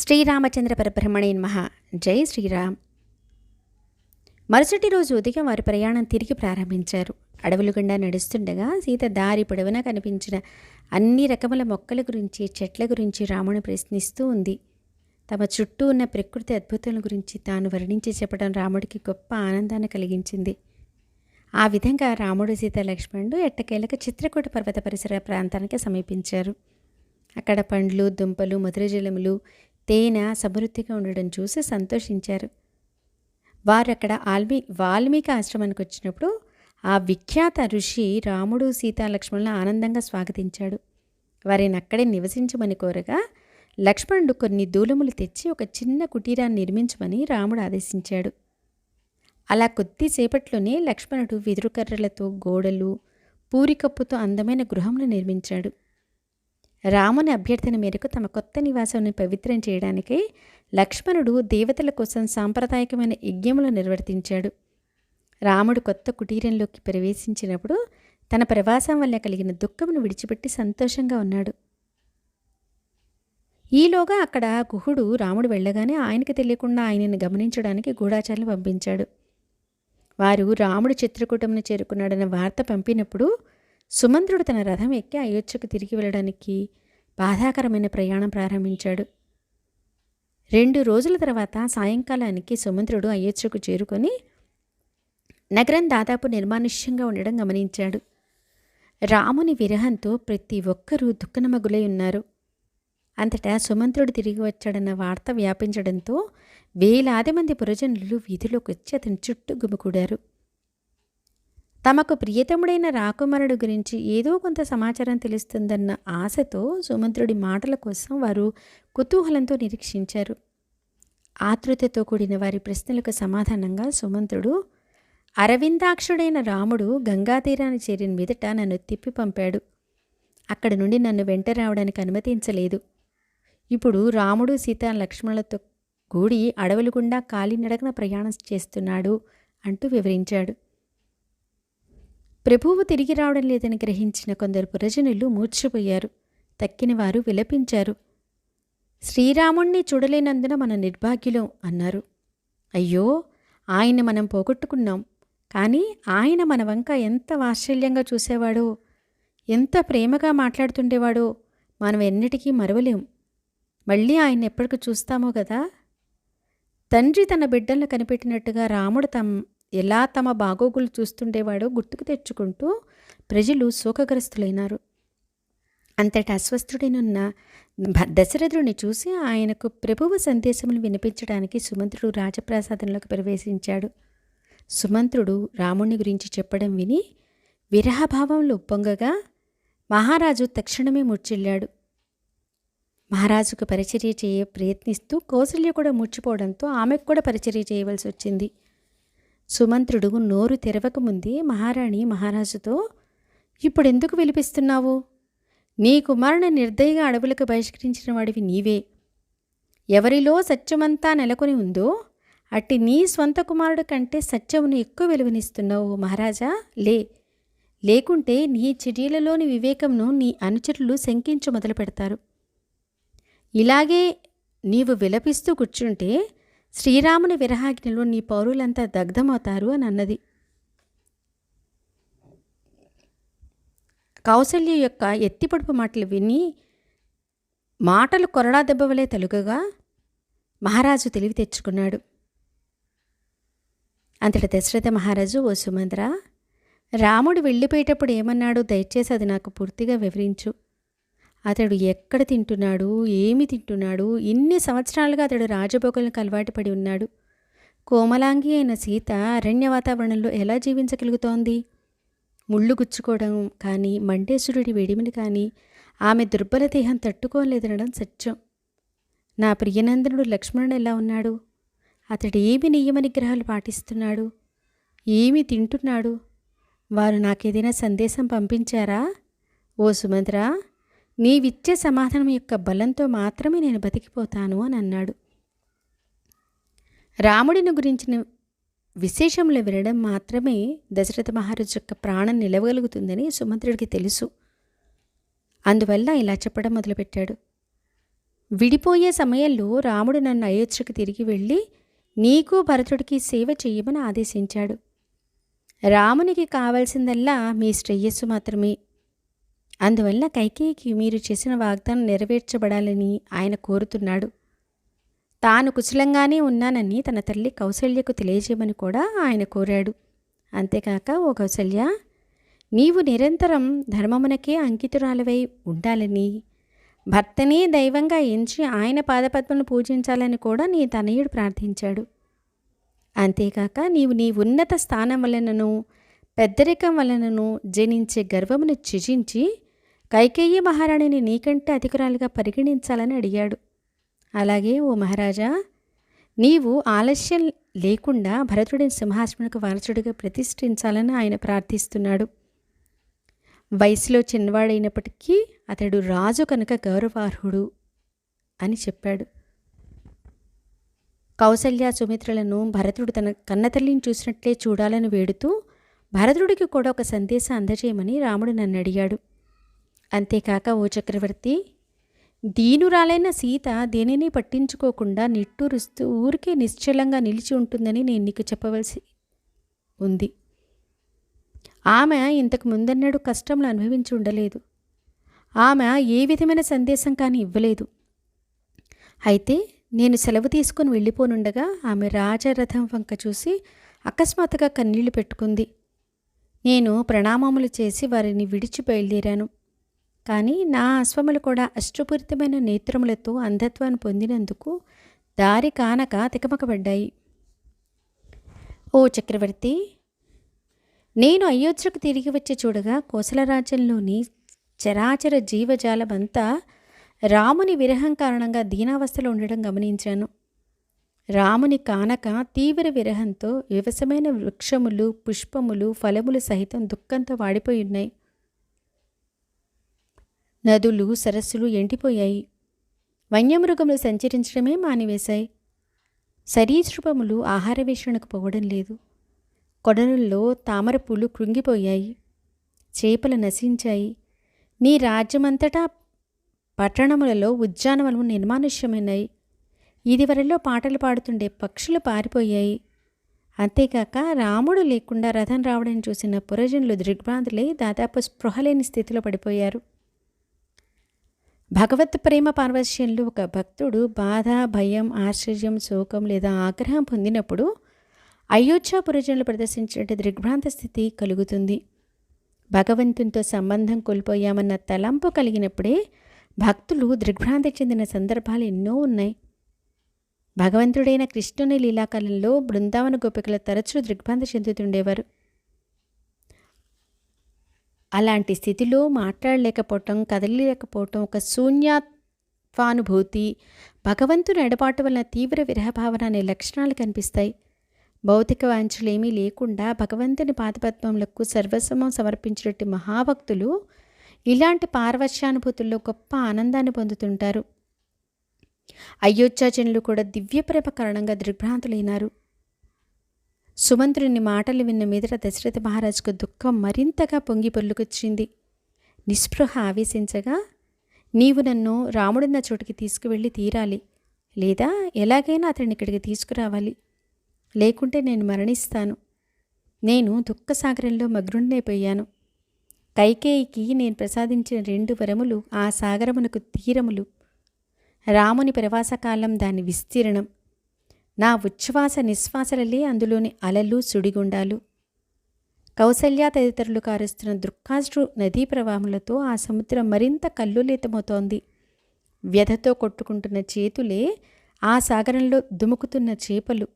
శ్రీరామచంద్ర పరబ్రహ్మణే మహా జై శ్రీరామ్. మరుసటి రోజు ఉదయం వారి ప్రయాణం తిరిగి ప్రారంభించారు. అడవులు గుండా నడుస్తుండగా సీత దారి పొడవునా కనిపించిన అన్ని రకముల మొక్కల గురించి చెట్ల గురించి రాముని ప్రశ్నిస్తూ ఉంది. తమ చుట్టూ ఉన్న ప్రకృతి అద్భుతాల గురించి తాను వర్ణించి చెప్పడం రాముడికి గొప్ప ఆనందాన్ని కలిగించింది. ఆ విధంగా రాముడు సీత లక్ష్మణుడు ఎట్టకేలకు చిత్రకూట పర్వత పరిసర ప్రాంతానికి సమీపించారు. అక్కడ పండ్లు దుంపలు మధురజలములు తేనె సమృద్ధిగా ఉండడం చూసి సంతోషించారు. వారు అక్కడ ఆల్మీ వాల్మీకి ఆశ్రమానికి వచ్చినప్పుడు ఆ విఖ్యాత ఋషి రాముడు సీతా లక్ష్మణులను ఆనందంగా స్వాగతించాడు. వారిని అక్కడే నివసించమని కోరగా లక్ష్మణుడు కొన్ని దూలములు తెచ్చి ఒక చిన్న కుటీరాన్ని నిర్మించమని రాముడు ఆదేశించాడు. అలా కొద్దిసేపట్లోనే లక్ష్మణుడు వెదురుకర్రలతో గోడలు పూరికప్పుతో అందమైన గృహంను నిర్మించాడు. రాముని అభ్యర్థన మేరకు తమ కొత్త నివాసాన్ని పవిత్రం చేయడానికి లక్ష్మణుడు దేవతల కోసం సాంప్రదాయకమైన యజ్ఞములు నిర్వర్తించాడు. రాముడు కొత్త కుటీరంలోకి ప్రవేశించినప్పుడు తన ప్రవాసం వల్ల కలిగిన దుఃఖమును విడిచిపెట్టి సంతోషంగా ఉన్నాడు. ఈలోగా అక్కడ గుహుడు రాముడు వెళ్ళగానే ఆయనకి తెలియకుండా ఆయనను గమనించడానికి గూఢాచారులు పంపించాడు. వారు రాముడు చిత్రకూటమును చేరుకున్నాడన్న వార్త పంపినప్పుడు సుమంత్రుడు తన రథం ఎక్కి అయోధ్యకు తిరిగి వెళ్ళడానికి బాధాకరమైన ప్రయాణం ప్రారంభించాడు. రెండు రోజుల తర్వాత సాయంకాలానికి సుమంత్రుడు అయోధ్యకు చేరుకొని నగరం దాదాపు నిర్మానుష్యంగా ఉండడం గమనించాడు. రాముని విరహంతో ప్రతి ఒక్కరూ దుఃఖనమగులై ఉన్నారు. అంతటా సుమంత్రుడు తిరిగి వచ్చాడన్న వార్త వ్యాపించడంతో వేలాది మంది పురజనులు వీధిలోకి వచ్చి అతని చుట్టూ గుమికూడారు. తమకు ప్రియతముడైన రాకుమారుడు గురించి ఏదో కొంత సమాచారం తెలుస్తుందన్న ఆశతో సుమంత్రుడి మాటల కోసం వారు కుతూహలంతో నిరీక్షించారు. ఆతృతతో కూడిన వారి ప్రశ్నలకు సమాధానంగా సుమంత్రుడు అరవిందాక్షుడైన రాముడు గంగాతీరాన్ని చేరిన మీదట నన్ను తిప్పి పంపాడు. అక్కడి నుండి నన్ను వెంట రావడానికి అనుమతించలేదు. ఇప్పుడు రాముడు సీత లక్ష్మణులతో కూడి అడవులు గుండా కాలినడకన ప్రయాణం చేస్తున్నాడు అంటూ వివరించాడు. ప్రభువు తిరిగి రావడం లేదని గ్రహించిన కొందరు పురజనులు మూర్చిపోయారు తక్కిన వారు విలపించారు. శ్రీరాముణ్ణి చూడలేనందున మన నిర్భాగ్యులం అన్నారు. అయ్యో ఆయన మనం పోగొట్టుకున్నాం. కానీ ఆయన మన వంక ఎంత వాత్సల్యంగా చూసేవాడో ఎంత ప్రేమగా మాట్లాడుతుండేవాడో మనం ఎన్నిటికీ మరవలేం. మళ్ళీ ఆయన ఎప్పటికి చూస్తామో కదా తండ్రి తన బిడ్డలను కనిపెట్టినట్టుగా రాముడు తమ ఎలా తమ బాగోగులు చూస్తుండేవాడో గుర్తుకు తెచ్చుకుంటూ ప్రజలు శోకగ్రస్తులైనారు. అంతటి అస్వస్థుడైనున్న దశరథుడిని చూసి ఆయనకు ప్రభువు సందేశములు వినిపించడానికి సుమంత్రుడు రాజప్రాసాదంలోకి ప్రవేశించాడు. సుమంత్రుడు రాముని గురించి చెప్పడం విని విరహభావంలో ఉప్పొంగగా మహారాజు తక్షణమే మూర్చిల్లాడు మహారాజుకు పరిచర్య చేయ ప్రయత్నిస్తూ కౌసల్య కూడా మూర్చిపోవడంతో ఆమెకు కూడా పరిచర్య చేయవలసి వచ్చింది. సుమంత్రుడు నోరు తెరవకముందే మహారాణి మహారాజుతో ఇప్పుడెందుకు విలిపిస్తున్నావు? నీ కుమారుని నిర్దయగా అడవులకు బహిష్కరించిన వాడివి నీవే. ఎవరిలో సత్యమంతా నెలకొని ఉందో అట్టి నీ స్వంత కుమారుడు కంటే సత్యమును ఎక్కువ వెలువనిస్తున్నావు మహారాజా లే. లేకుంటే నీ చర్యలలోని వివేకంను నీ అనుచరులు శంకించు మొదలు పెడతారు ఇలాగే నీవు విలపిస్తూ కూర్చుంటే శ్రీరాముని విరహాగ్నిలో నీ పౌరులంతా దగ్ధమవుతారు అని అన్నది. కౌసల్య యొక్క ఎత్తిపొడుపు మాటలు విని మాటలు కొరడా దెబ్బవలే తెలుగుగా మహారాజు తెలివి తెచ్చుకున్నాడు. అంతటి దశరథ మహారాజు ఓ సుమంద్ర రాముడు వెళ్ళిపోయేటప్పుడు ఏమన్నాడు దయచేసి అది నాకు పూర్తిగా వివరించు. అతడు ఎక్కడ తింటున్నాడు? ఏమి తింటున్నాడు? ఇన్ని సంవత్సరాలుగా అతడు రాజభోగులకు అలవాటు పడి ఉన్నాడు. కోమలాంగి అయిన సీత అరణ్య వాతావరణంలో ఎలా జీవించగలుగుతోంది? ముళ్ళు గుచ్చుకోవడం కానీ మండేశ్వరుడి వేడిమిని కానీ ఆమె దుర్బల దేహం తట్టుకోలేదనడం సత్యం. నా ప్రియనందనుడు లక్ష్మణుడు ఎలా ఉన్నాడు? అతడు ఏమి నియమ నిగ్రహాలు పాటిస్తున్నాడు? ఏమి తింటున్నాడు? వారు నాకేదైనా సందేశం పంపించారా? ఓ సుమంత్రా నీవిచ్చే సమాధానం యొక్క బలంతో మాత్రమే నేను బతికిపోతాను అని అన్నాడు. రాముడిని గురించిన విశేషములు వినడం మాత్రమే దశరథ మహారాజు యొక్క ప్రాణం నిలవగలుగుతుందని సుమంత్రుడికి తెలుసు. అందువల్ల ఇలా చెప్పడం మొదలుపెట్టాడు. విడిపోయే సమయంలో రాముడు నన్ను అయోధ్యకు తిరిగి వెళ్ళి నీకు భరతుడికి సేవ చేయమని ఆదేశించాడు. రామునికి కావాల్సిందల్లా మీ శ్రేయస్సు మాత్రమే. అందువల్ల కైకేయికి మీరు చేసిన వాగ్దానం నెరవేర్చబడాలని ఆయన కోరుతున్నాడు. తాను కుశలంగానే ఉన్నానని తన తల్లి కౌసల్యకు తెలియజేయమని కూడా ఆయన కోరాడు. అంతేకాక ఓ కౌసల్య నీవు నిరంతరం ధర్మమునకే అంకితురాలవై ఉండాలని భర్తనే దైవంగా ఎంచి ఆయన పాదపద్మను పూజించాలని కూడా నీ తనయుడు ప్రార్థించాడు. అంతేకాక నీవు నీ ఉన్నత స్థానం వలనను పెద్దరికం వలనను జనించే గర్వమును త్యజించి కైకేయి మహారాణిని నీకంటే అధికురాలుగా పరిగణించాలని అడిగాడు. అలాగే ఓ మహారాజా నీవు ఆలస్యం లేకుండా భరతుడిని సింహాసనకు వారసుడిగా ప్రతిష్ఠించాలని ఆయన ప్రార్థిస్తున్నాడు. వయసులో చిన్నవాడైనప్పటికీ అతడు రాజు కనుక గౌరవార్హుడు అని చెప్పాడు. కౌసల్య సుమిత్రలను భరతుడు తన కన్నతల్లిని చూసినట్లే చూడాలని వేడుతూ భరతుడికి కూడా ఒక సందేశం అందజేయమని రాముడు నన్ను అడిగాడు. అంతేకాక ఓ చక్రవర్తి దీనురాలైన సీత దేనిని పట్టించుకోకుండా నిట్టూరుస్తూ ఊరికే నిశ్చలంగా నిలిచి ఉంటుందని నేను నీకు చెప్పవలసి ఉంది. ఆమె ఇంతకు ముందన్నాడు కష్టంలో అనుభవించి ఉండలేదు. ఆమె ఏ విధమైన సందేశం కానీ ఇవ్వలేదు. అయితే నేను సెలవు తీసుకుని వెళ్ళిపోనుండగా ఆమె రాజరథం వంక చూసి అకస్మాత్తుగా కన్నీళ్ళు పెట్టుకుంది. నేను ప్రణామములు చేసి వారిని విడిచి బయలుదేరాను. కానీ నా అశ్వములు కూడా అష్టపూరితమైన నేత్రములతో అంధత్వాన్ని పొందినందుకు దారి కానక తికమకబడ్డాయి ఓ చక్రవర్తి నేను అయోధ్యకు తిరిగి వచ్చి చూడగా కోసలరాజ్యంలోని చరాచర జీవజాలమంతా రాముని విరహం కారణంగా దీనావస్థలో ఉండడం గమనించాను. రాముని కానక తీవ్ర విరహంతో వివసమైన వృక్షములు పుష్పములు ఫలములు సహితం దుఃఖంతో వాడిపోయి ఉన్నాయి. నదులు సరస్సులు ఎండిపోయాయి. వన్యమృగములు సంచరించడమే మానివేశాయి. సరీసృపములు ఆహారవేషణకు పోవడం లేదు. కొడనుల్లో తామర పూలు కృంగిపోయాయి. చేపలు నశించాయి. నీ రాజ్యమంతటా పట్టణములలో ఉద్యానవనము నిర్మానుష్యమైనాయి. ఇదివరలో పాటలు పాడుతుండే పక్షులు పారిపోయాయి. అంతేకాక రాముడు లేకుండా రథం రావడం చూసిన పురజనులు దిగ్భ్రాంతులై దాదాపు స్పృహలేని స్థితిలో పడిపోయారు. భగవత్ ప్రేమ పార్వశ్యంలో ఒక భక్తుడు బాధ భయం ఆశ్చర్యం శోకం లేదా ఆగ్రహం పొందినప్పుడు అయోధ్య పురజనులు ప్రదర్శించినట్టు దిగ్భ్రాంత స్థితి కలుగుతుంది. భగవంతునితో సంబంధం కోల్పోయామన్న తలంపు కలిగినప్పుడే భక్తులు దిగ్భ్రాంతి చెందిన సందర్భాలు ఎన్నో ఉన్నాయి. భగవంతుడైన కృష్ణుని లీలాకాలంలో బృందావన గోపికలు తరచూ దిగ్భ్రాంతి చెందుతుండేవారు. అలాంటి స్థితిలో మాట్లాడలేకపోవటం కదలలేకపోవటం ఒక శూన్యత్వానుభూతి. భగవంతుని ఎడబాటు వలన తీవ్ర విరహభావన అనే లక్షణాలు కనిపిస్తాయి. భౌతిక వాంఛలేమీ లేకుండా భగవంతుని పాదపద్మములకు సర్వస్వమం సమర్పించినట్టు మహాభక్తులు ఇలాంటి పార్వశ్యానుభూతుల్లో గొప్ప ఆనందాన్ని పొందుతుంటారు. అయోధ్యాజనులు కూడా దివ్యప్రేమ కారణంగా దిగ్భ్రాంతులైనారు. సుమంత్రుని మాటలు విన్న మీదట దశరథ మహారాజుకు దుఃఖం మరింతగా పొంగి పొల్లుకొచ్చింది నిస్పృహ ఆవేశించగా నీవు నన్ను రాముడున్న చోటికి తీసుకువెళ్ళి తీరాలి. లేదా ఎలాగైనా అతడిని ఇక్కడికి తీసుకురావాలి. లేకుంటే నేను మరణిస్తాను. నేను దుఃఖసాగరంలో మగ్నుండైపోయాను. కైకేయికి నేను ప్రసాదించిన రెండు వరములు ఆ సాగరమునకు తీరములు. రాముని ప్రవాసకాలం దాని విస్తీర్ణం. నా ఉచ్ఛ్వాస నిశ్వాసలలే అందులోని అలలు సుడిగుండాలు. కౌసల్య తదితరులు కారుస్తున్న దృక్కాష్ట్రు నదీ ప్రవాహములతో ఆ సముద్రం మరింత కల్లులేతమవుతోంది. వ్యధతో కొట్టుకుంటున్న చేతులే ఆ సాగరంలో దుముకుతున్న చేపలు.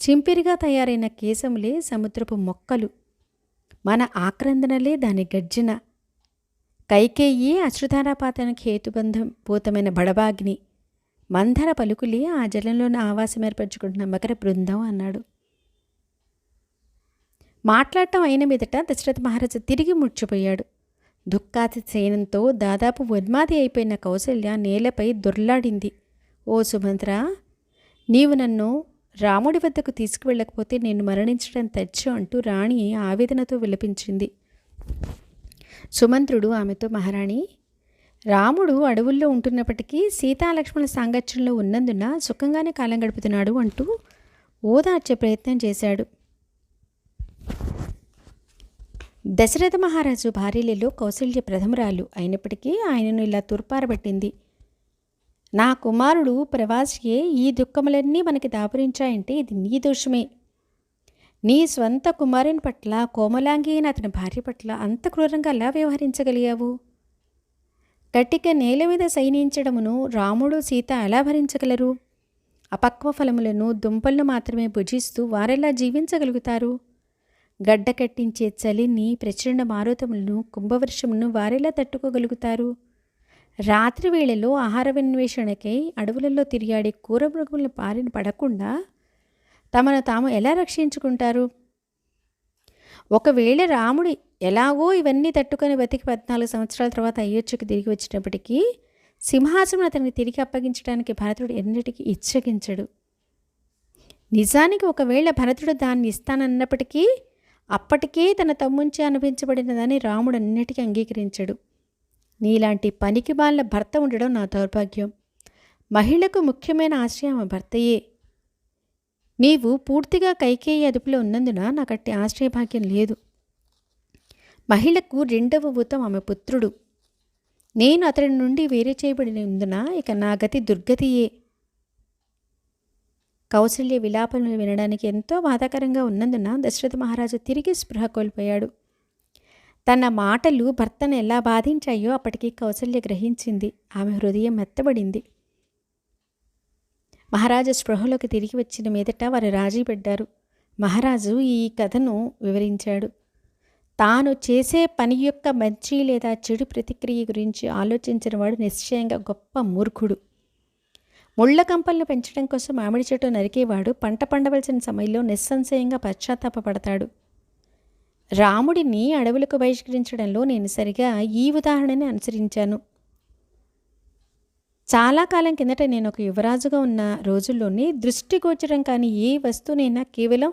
చింపిరిగా తయారైన కేశములే సముద్రపు మొక్కలు. మన ఆక్రందనలే దాని గర్జన. కైకేయి అశ్రుధారాపాతానికి హేతుబంధం పూతమైన బడబాగ్ని మందర పలుకులి ఆ జలంలోని ఆవాసం ఏర్పరచుకుంటున్న. మకర బృందం అన్నాడు. మాట్లాడటం అయిన మీదట దశరథ మహారాజు తిరిగి ముడిచిపోయాడు. దుఃఖాతి సేనంతో దాదాపు ఉన్మాది అయిపోయిన కౌసల్య నేలపై దొర్లాడింది. ఓ సుమంత్ర నీవు నన్ను రాముడి వద్దకు తీసుకువెళ్ళకపోతే నేను మరణించడం తెచ్చు అంటూ రాణి ఆవేదనతో విలపించింది. సుమంత్రుడు ఆమెతో మహారాణి రాముడు అడవుల్లో ఉంటున్నప్పటికీ సీతాలక్ష్మణుల సాంగత్యంలో ఉన్నందున సుఖంగానే కాలం గడుపుతున్నాడు అంటూ ఓదార్చే ప్రయత్నం చేశాడు. దశరథ మహారాజు భార్యలలో కౌశల్య ప్రథమరాలు అయినప్పటికీ ఆయనను ఇలా తూర్పారబట్టింది. నా కుమారుడు ప్రవాసియే ఈ దుఃఖములన్నీ మనకి దాపురించాయంటే ఇది నీ దోషమే. నీ స్వంత కుమారుని పట్ల కోమలాంగి అయిన అతని భార్య పట్ల అంత క్రూరంగా ఎలా వ్యవహరించగలిగావు? గట్టిక నేల మీద సైనించడమును రాముడు సీత ఎలా భరించగలరు? అపక్వ ఫలములను దుంపలను మాత్రమే భుజిస్తూ వారెలా జీవించగలుగుతారు? గడ్డ కట్టించే చలిని ప్రచురణ మారుతములను కుంభవర్షమును వారెలా తట్టుకోగలుగుతారు? రాత్రి వేళలో ఆహారవిన్వేషణకై అడవులలో తిరిగాడే కూర మృగముల పారిన పడకుండా తమను తాము ఎలా రక్షించుకుంటారు? ఒకవేళ రాముడి ఎలాగో ఇవన్నీ తట్టుకొని బతికి పద్నాలుగు సంవత్సరాల తర్వాత అయోధ్యకు తిరిగి వచ్చినప్పటికీ సింహాసనం అతనికి తిరిగి అప్పగించడానికి భరతుడు ఎన్నిటికీ ఇచ్చగించడు. నిజానికి ఒకవేళ భరతుడు దాన్ని ఇస్తానన్నప్పటికీ అప్పటికే తన తమ్ముంచి అనిపించబడినదని రాముడు అన్నిటికీ అంగీకరించడు. నీలాంటి పనికి బాళ్ళ భర్త ఉండడం నా దౌర్భాగ్యం. మహిళకు ముఖ్యమైన ఆశ్రయం ఆ భర్తయే. నీవు పూర్తిగా కైకేయి అదుపులో ఉన్నందున నాకట్టి ఆశ్రయభాగ్యం లేదు. మహిళకు రెండవ భూతం ఆమె పుత్రుడు. నేను అతడి నుండి వేరే చేయబడినందున ఇక నా గతి దుర్గతియే. కౌశల్య విలాపనలు వినడానికి ఎంతో బాధాకరంగా ఉన్నందున దశరథ మహారాజు తిరిగి స్పృహ కోల్పోయాడు. తన మాటలు భర్తను ఎలా బాధించాయో అప్పటికి కౌశల్య గ్రహించింది. ఆమె హృదయం మెత్తబడింది. మహారాజు స్పృహలోకి తిరిగి వచ్చిన మీదట వారు రాజీ పడ్డారు. మహారాజు ఈ కథను వివరించాడు. తాను చేసే పని యొక్క మంచి లేదా చెడు ప్రతిక్రియ గురించి ఆలోచించిన వాడు నిశ్చయంగా గొప్ప మూర్ఖుడు. ముళ్ళ కంపలను పెంచడం కోసం మామిడి చెట్టు నరికేవాడు పంట పండవలసిన సమయంలో నిస్సంశయంగా పశ్చాత్తాపడతాడు రాముడిని అడవులకు బహిష్కరించడంలో నేను సరిగా ఈ ఉదాహరణని అనుసరించాను. చాలా కాలం కిందట నేను ఒక యువరాజుగా ఉన్న రోజుల్లోనే దృష్టిగోచరం కాని ఏ వస్తువునైనా కేవలం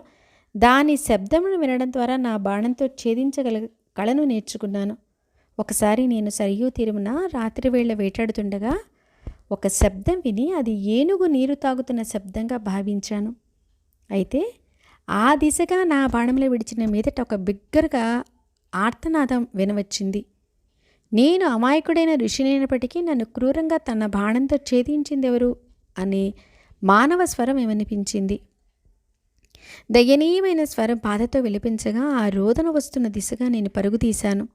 దాని శబ్దమును వినడం ద్వారా నా బాణంతో ఛేదించగల కళను నేర్చుకున్నాను. ఒకసారి నేను సరియూ తీరుమున రాత్రివేళ వేటాడుతుండగా ఒక శబ్దం విని అది ఏనుగు నీరు తాగుతున్న శబ్దంగా భావించాను. అయితే ఆ దిశగా నా బాణంలో విడిచిన మీదట ఒక బిగ్గరగా ఆర్తనాదం వినవచ్చింది. నేను అమాయకుడైన ఋషినైనప్పటికీ నన్ను క్రూరంగా తన బాణంతో ఛేదించిందెవరు? అనే మానవ స్వరం ఏమనిపించింది? దయనీయమైన స్వరం బాధతో విలిపించగా ఆ రోదన వస్తున్న దిశగా నేను పరుగు తీశాను.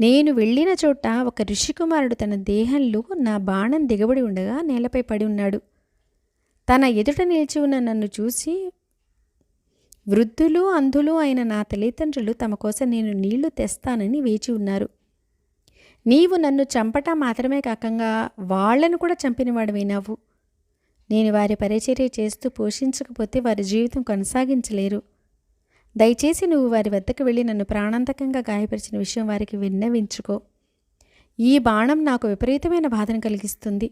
నేను వెళ్ళిన చోట ఒక ఋషికుమారుడు తన దేహంలో నా బాణం దిగబడి ఉండగా నేలపై పడి ఉన్నాడు. తన ఎదుట నిలిచి ఉన్న నన్ను చూసి వృద్ధులు అంధులు అయిన నా తల్లిదండ్రులు తమ కోసం నేను నీళ్ళు తెస్తానని వేచి ఉన్నారు. నీవు నన్ను చంపటం మాత్రమే కాకంగా వాళ్ళను కూడా చంపినవాడివైనావు. నేను వారి పరిచర్య చేస్తూ పోషించకపోతే వారి జీవితం కొనసాగించలేరు. దయచేసి నువ్వు వారి వద్దకు వెళ్ళి నన్ను ప్రాణాంతకంగా గాయపరిచిన విషయం వారికి విన్నవించుకో. ఈ బాణం నాకు విపరీతమైన బాధను కలిగిస్తుంది.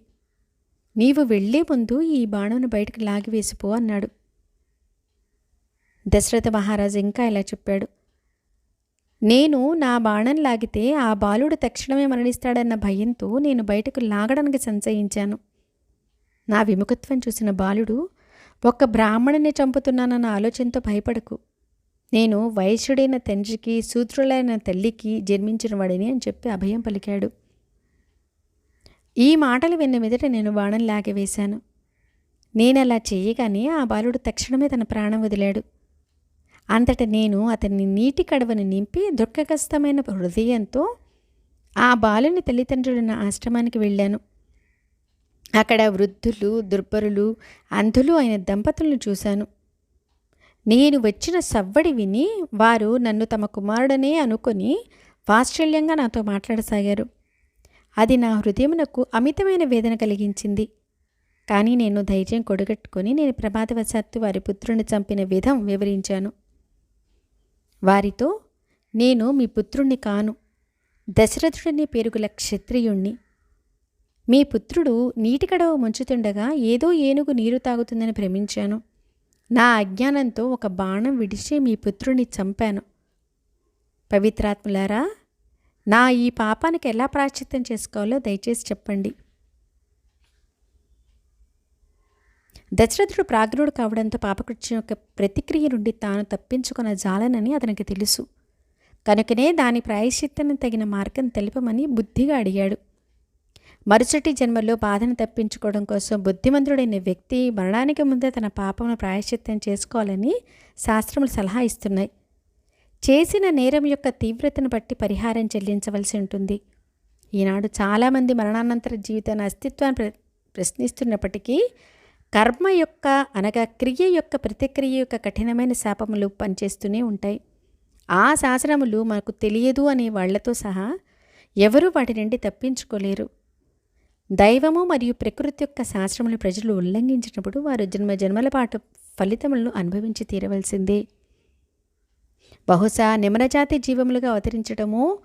నీవు వెళ్ళే ముందు ఈ బాణంను బయటకు లాగివేసిపో అన్నాడు. దశరథ మహారాజు ఇంకా ఇలా చెప్పాడు. నేను నా బాణం లాగితే ఆ బాలుడు తక్షణమే మరణిస్తాడన్న భయంతో నేను బయటకు లాగడానికి సంచయించాను నా విముఖత్వం చూసిన బాలుడు ఒక్క బ్రాహ్మణుని చంపుతున్నానన్న ఆలోచనతో భయపడకు. నేను వైశ్యుడైన తండ్రికి సూత్రులైన తల్లికి జన్మించిన వాడిని అని చెప్పి అభయం పలికాడు. ఈ మాటలు విన్న మీదట నేను బాణం లాగివేశాను. నేను అలా చేయగానే ఆ బాలుడు తక్షణమే తన ప్రాణం వదిలాడు. అంతట నేను అతన్ని నీటి కడవను నింపి దుఃఖగస్తమైన హృదయంతో ఆ బాలుని తల్లిదండ్రులున్న ఆశ్రమానికి వెళ్ళాను. అక్కడ వృద్ధులు దుర్బరులు అంధులు అయిన దంపతులను చూశాను. నేను వచ్చిన సవ్వడి విని వారు నన్ను తమ కుమారుడనే అనుకొని వాత్సల్యంగా నాతో మాట్లాడసాగారు. అది నా హృదయమునకు అమితమైన వేదన కలిగించింది. కానీ నేను ధైర్యం కొడగట్టుకొని నేను ప్రమాదవశాత్తు వారి పుత్రుని చంపిన విధం వివరించాను. వారితో నేను మీ పుత్రుణ్ణి కాను. దశరథుడనే పేరుగుల క్షత్రియుణ్ణి. మీ పుత్రుడు నీటి కడవ ముంచుతుండగా ఏదో ఏనుగు నీరు తాగుతుందని భ్రమించాను. నా అజ్ఞానంతో ఒక బాణం విడిచి మీ పుత్రుని చంపాను. పవిత్రాత్ములారా నా ఈ పాపానికి ఎలా ప్రాచిత్యం చేసుకోవాలో దయచేసి చెప్పండి. దశరథుడు ప్రాగ్నుడు కావడంతో పాపకృత్యం యొక్క ప్రతిక్రియ నుండి తాను తప్పించుకున్న జాలనని అతనికి తెలుసు. కనుకనే దాని ప్రాయశ్చిత్తాన్ని తగిన మార్గం తెలుపమని బుద్ధిగా అడిగాడు. మరుసటి జన్మలో బాధను తప్పించుకోవడం కోసం బుద్ధిమంతుడైన వ్యక్తి మరణానికి ముందే తన పాపమును ప్రాయశ్చిత్తం చేసుకోవాలని శాస్త్రములు సలహా ఇస్తున్నాయి. చేసిన నేరం యొక్క తీవ్రతను బట్టి పరిహారం చెల్లించవలసి ఉంటుంది. ఈనాడు చాలామంది మరణానంతర జీవితాన్ని అస్తిత్వాన్ని ప్ర ప్రశ్నిస్తున్నప్పటికీ కర్మ యొక్క అనగా క్రియ యొక్క ప్రతిక్రియ యొక్క కఠినమైన శాపములు పనిచేస్తూనే ఉంటాయి. ఆ శాసనములు మనకు తెలియదు అనే వాళ్ళతో సహా ఎవరూ వాటి నుండి తప్పించుకోలేరు. దైవము మరియు ప్రకృతి యొక్క శాస్త్రములు ప్రజలు ఉల్లంఘించినప్పుడు వారు జన్మ జన్మల పాటు ఫలితములను అనుభవించి తీరవలసిందే. బహుశా నిమనజాతి జీవములుగా అవతరించడమో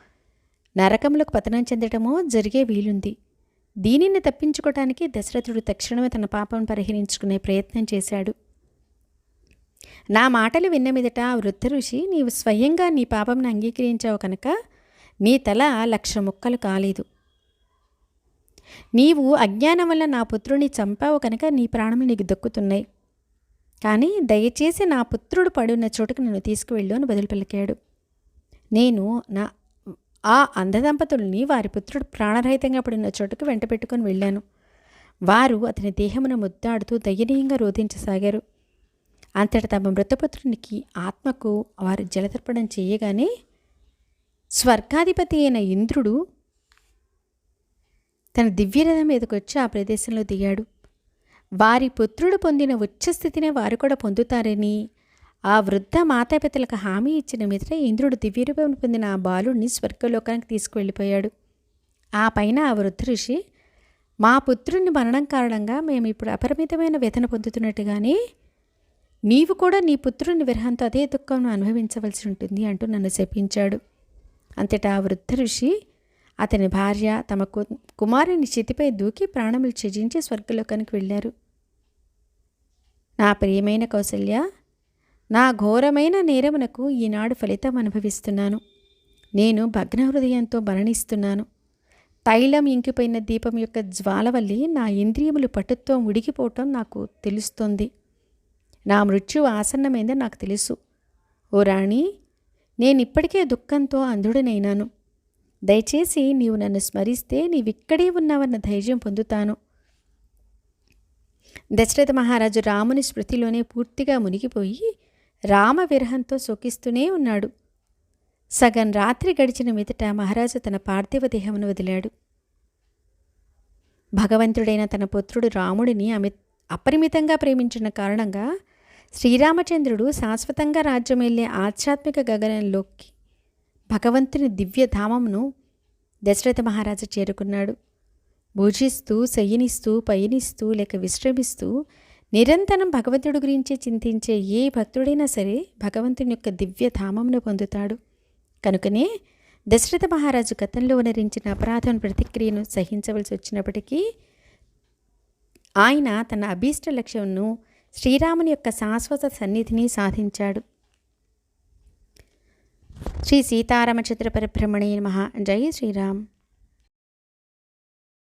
నరకములకు పతనం చెందటమో జరిగే వీలుంది. దీనిని తప్పించుకోవటానికి దశరథుడు తక్షణమే తన పాపం పరిహరించుకునే ప్రయత్నం చేశాడు. నా మాటలు విన్న మీదట వృద్ధ ఋషి నీవు స్వయంగా నీ పాపంను అంగీకరించావు కనుక నీ తల లక్ష ముక్కలు కాలేదు. నీవు అజ్ఞానం వల్ల నా పుత్రుని చంపావు కనుక నీ ప్రాణములు నీకు దక్కుతున్నాయి. కానీ దయచేసి నా పుత్రుడు పడున్న చోటుకు నన్ను తీసుకువెళ్ళు అని బదులు పలికాడు నేను నా ఆ అంధదంపతుల్ని వారి పుత్రుడు ప్రాణరహితంగా పడిన చోటుకు వెంట పెట్టుకొని వెళ్ళాను. వారు అతని దేహమును ముద్దాడుతూ దయనీయంగా రోధించసాగారు. అంతట తమ మృతపుత్రునికి ఆత్మకు వారు జలతర్పణం చేయగానే స్వర్గాధిపతి అయిన ఇంద్రుడు తన దివ్యరథం మీదకొచ్చి ఆ ప్రదేశంలో దిగాడు. వారి పుత్రుడు పొందిన ఉచ్చస్థితినే వారు కూడా పొందుతారని ఆ వృద్ధ మాతాపితలకు హామీ ఇచ్చిన మిత్ర ఇంద్రుడు దివ్యరూపం పొందిన ఆ బాలుడిని స్వర్గలోకానికి తీసుకువెళ్ళిపోయాడు. ఆ పైన ఆ వృద్ధ ఋషి మా పుత్రుని మరణం కారణంగా మేము ఇప్పుడు అపరిమితమైన వేతన పొందుతున్నట్టుగానే నీవు కూడా నీ పుత్రుని విరహంతో అదే దుఃఖం అనుభవించవలసి ఉంటుంది అంటూ నన్ను శపించాడు. అంతటా ఆ వృద్ధ ఋషి అతని భార్య తమ కుమారుని చితిపై దూకి ప్రాణములు త్యజించి స్వర్గలోకానికి వెళ్ళారు. నా ప్రియమైన కౌసల్య నా ఘోరమైన నేరమునకు ఈనాడు ఫలితం అనుభవిస్తున్నాను. నేను భగ్న హృదయంతో మరణిస్తున్నాను. తైలం ఇంకిపోయిన దీపం యొక్క జ్వాల వల్లి నా ఇంద్రియములు పటుత్వం ఉడికిపోవటం నాకు తెలుస్తోంది. నా మృత్యు ఆసన్నమైందని నాకు తెలుసు. ఓ రాణి నేను ఇప్పటికే దుఃఖంతో అంధుడనైనాను. దయచేసి నీవు నన్ను స్మరిస్తే నీవిక్కడే ఉన్నావన్న ధైర్యం పొందుతాను. దశరథ మహారాజు రాముని స్మృతిలోనే పూర్తిగా మునిగిపోయి రామ విరహంతో శోకిస్తూనే ఉన్నాడు. సగం రాత్రి గడిచిన మీదట మహారాజు తన పార్థివ దేహమును వదిలాడు. భగవంతుడైన తన పుత్రుడు రాముడిని అమి అపరిమితంగా ప్రేమించిన కారణంగా శ్రీరామచంద్రుడు శాశ్వతంగా రాజ్యం వెళ్ళే ఆధ్యాత్మిక గగనంలోకి భగవంతుని దివ్యధామమును దశరథ మహారాజు చేరుకున్నాడు. భోజిస్తూ శయనిస్తూ పయనిస్తూ లేక విశ్రమిస్తూ నిరంతరం భగవంతుడి గురించి చింతించే ఏ భక్తుడైనా సరే భగవంతుని యొక్క దివ్యధామమును పొందుతాడు. కనుకనే దశరథ మహారాజు గతంలో ఉనరించిన అపరాధం ప్రతిక్రియను సహించవలసి వచ్చినప్పటికీ ఆయన తన అభీష్ట లక్ష్యంను శ్రీరాముని యొక్క శాశ్వత సన్నిధిని సాధించాడు. శ్రీ సీతారామచంద్ర పరిభ్రమణే నమ. జై శ్రీరామ్.